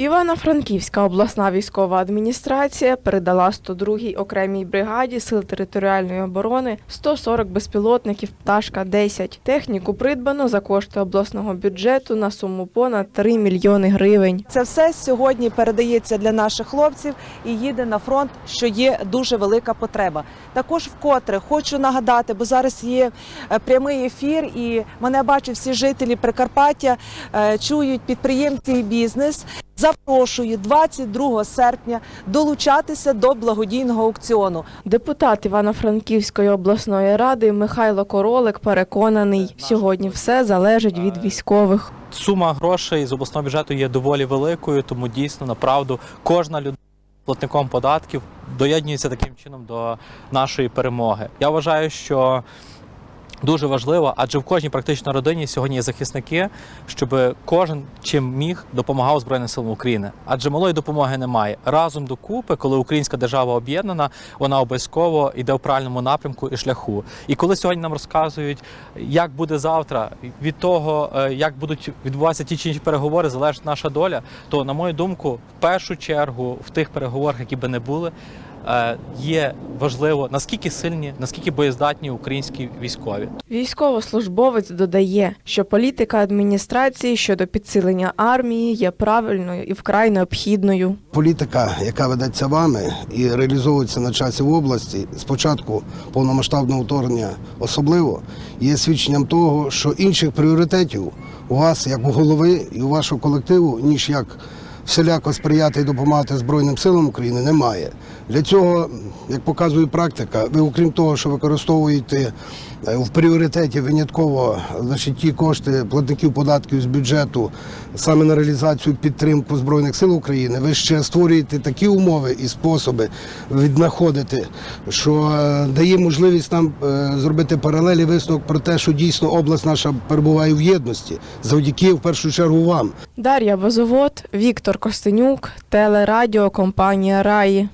Івано-Франківська обласна військова адміністрація передала 102-й окремій бригаді Сил територіальної оборони 140 безпілотників пташка 10 Техніку придбано за кошти обласного бюджету на суму понад 3 мільйони гривень. Це все сьогодні передається для наших хлопців і їде на фронт, що є дуже велика потреба. Також вкотре хочу нагадати, бо зараз є е, прямий ефір, і мене бачать всі жителі Прикарпаття, е, чують підприємці і бізнес. Запрошую 22 серпня долучатися до благодійного аукціону. Депутат Івано-Франківської обласної ради Михайло Королик переконаний, сьогодні все залежить від військових. сума грошей з обласного бюджету є доволі великою, тому дійсно направду кожна людина платником податків доєднується таким чином до нашої перемоги. Я вважаю, що дуже важливо, адже в кожній практично родині сьогодні є захисники, щоб кожен чим міг допомагав Збройним силам України. Адже малої допомоги немає. Разом докупи, коли українська держава об'єднана, вона обов'язково йде в правильному напрямку і шляху. І коли сьогодні нам розказують, як буде завтра, від того, е, як будуть відбуватися ті чи інші переговори, залежить наша доля, то, на мою думку, в першу чергу в тих переговорах, які би не були, є важливо наскільки сильні, наскільки боєздатні українські військові. Військовослужбовець додає, що політика адміністрації щодо підсилення армії є правильною і вкрай необхідною. Політика, яка ведеться вами і реалізовується на часі в області, спочатку повномасштабного вторгнення особливо, є свідченням того, що інших пріоритетів у вас, як у голови і у вашого колективу, ніж як всіляко сприяти і допомагати Збройним силам України, немає. Для цього, як показує практика, ви, окрім того, що використовуєте е, в пріоритеті винятково значить, ті кошти платників податків з бюджету саме на реалізацію підтримку Збройних сил України, ви ще створюєте такі умови і способи віднаходити, що е, дає можливість нам е, зробити паралелі висновок про те, що дійсно область наша перебуває в єдності, завдяки в першу чергу вам. Дар'я Базовод, Віктор Костенюк, телерадіо компанія Раї.